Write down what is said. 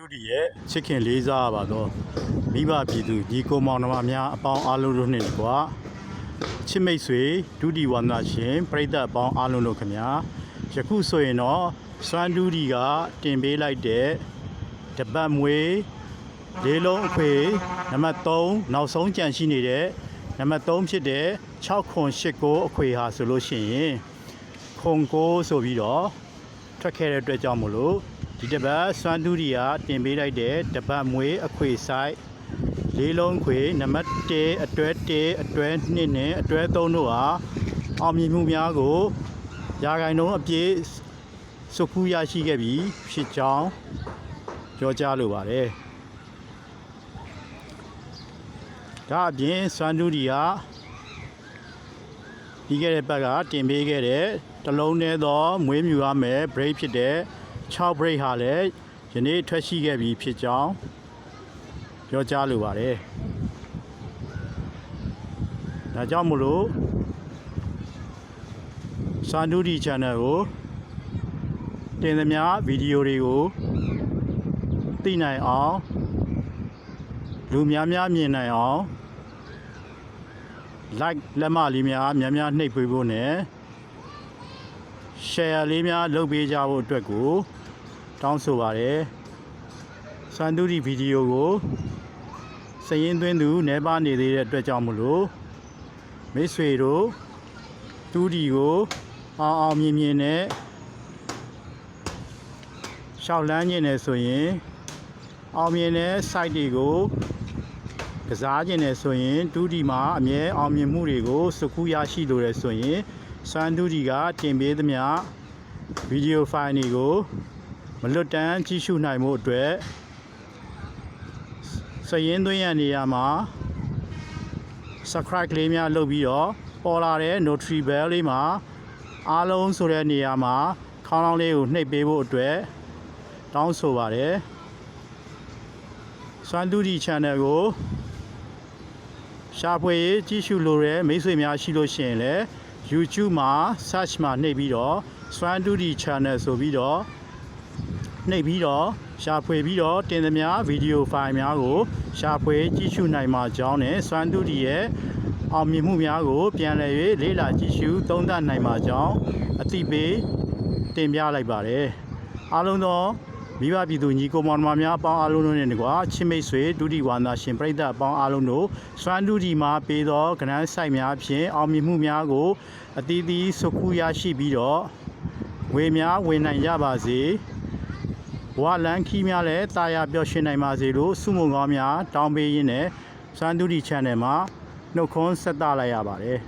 တူဒီရဲ့ချစ်ခင်လေးစားပါတော့မိဘပြည်သူညီကိုမောင်နှမများအပေါင်းအားလုံးတို့နှင့်တကွာချစ်မိတ်ဆွေဒုတိဝန္ဒရှင်ပရိသတ်အပေါင်းအားလုံးတို့ခင်ဗျာယခုဆိုရင်တော့စွမ်းဒူဒီကတင်ပေးလိုက်တဲ့တပတ်မွေးလေးလုံးအခွေနံပါတ်3နောက်ဆုံးကြံရှိနေတဲ့နံပါတ်3ဖြစ်တဲ့6ခွန်8ကိုအခွေဟာဆိုလို့ရှိရင်ခွန်ကိုဆိုပြီးတော့ထွက်ခဲ့တဲ့အတွက်ကြောင့်မလို့ ဒီတစ်ပတ်စွမ်းတူရီကတင်ပေးလိုက်တဲ့တပတ်မွေးအခွေဆိုင်လေးလုံးခွေနံပါတ်1အတွဲ1အတွဲ2နဲ့အတွဲ3တို့ဟာအောင်မြင်မှုများကိုရာဂိုင်နှုန်းအပြည့်စုခုရရှိခဲ့ပြီးဖြစ်ကြောင်းပြောကြားလိုပါတယ်ဒါအပြင်စွမ်းတူရီကပြီးခဲ့တဲ့ဘက်ကတင်ပေးခဲ့တဲ့တစ်လုံးတည်းသောမွေးမြူရမယ် break ဖြစ်တဲ့ 6 break ဟာလည်းယနေ့ထွက်ရှိခဲ့ပြီးဖြစ်ကြောင်းပြောကြားလိုပါတယ်ဒါကြောင့်မလို့စန္ဒူဒီ channel ကိုတင်သမျှဗီဒီယိုတွေကိုသိနိုင်အောင်လူများများမြင်နိုင်အောင် like လက်မလေးများများများနှိပ်ပေးဖို့နဲ့ share လေးများလုပ်ပေးကြဖို့အတွက်ကို တောင်းဆိုပါတယ်။စံတူဒီဗီဒီယိုကိုစရင်သွင်းသူနေပါနေသေးတဲ့အတွက်ကြောင့်မလို့မိတ်ဆွေတို့တူဒီကိုအောင်အောင်မြင်မြင်နဲ့ရှောက်လန်းနေတယ်ဆိုရင်အောင်မြင်တဲ့ site တွေကိုကစားခြင်းနဲ့ဆိုရင်ဒူဒီမှာအမြဲအောင်မြင်မှုတွေကိုစကူရရှိလိုတယ်ဆိုရင်စမ်းဒူဒီကတင်ပေးသမျှဗီဒီယိုဖိုင်တွေကို မလွတ်တမ်းကြည့်ရှုနိုင်မှုအတွက်စရင်သွင်းရနေရာမှာ subscribe ကလေးများလုပ်ပြီးတော့ပေါ်လာတဲ့ notary bell လေးမှာအားလုံးဆိုတဲ့နေရာမှာခေါင်းလောင်းလေးကိုနှိပ်ပေးဖို့အတွက်တောင်းဆိုပါတယ်စွမ်းတူဒီ channel ကိုရှာဖွေရေးကြည့်ရှုလိုတဲ့မိတ်ဆွေများရှိလို့ရှိရင်လည်း YouTube မှာ search မှာနှိပ်ပြီးတော့ Swan 2D channel ဆိုပြီးတော့ နှိပ်ပြီးတော့ရှာဖွေပြီးတော့တင်သမျှဗီဒီယိုဖိုင်များကို ရှာဖွေကြည့်ရှုနိုင်မှာကြောင်းနဲ့ Swan 2D ရဲ့အောင်မြင်မှုများကို ပြန်လည်၍လေ့လာကြည့်ရှုသုံးသပ်နိုင်မှာကြောင်းအသိပေးတင်ပြလိုက်ပါတယ်အားလုံးသောမိဘပြည်သူညီကိုမောင်နှမများအပေါင်းအားလုံးတို့နဲ့တကွာချစ်မိတ်ဆွေဒုတိဝါနာရှင်ပြိဿအပေါင်းအားလုံးတို့စွမ်းဒုတိမှာပေးသောကဏ္ဍဆိုင်များဖြင့်အောင်မြင်မှုများကိုအသီးသီးစုခုရရှိပြီးတော့ဝေများဝင်နိုင်ကြပါစေဘ ဝလန်းခီးများလည်းတာယာပျော်ရွှင်နိုင်ပါစေလို့ဆုမွန်ကောင်းများတောင်းပေးရင်းနဲ့စွမ်းဒုတိ channel မှာနှုတ်ခွန်းဆက်သလိုက်ရပါတယ်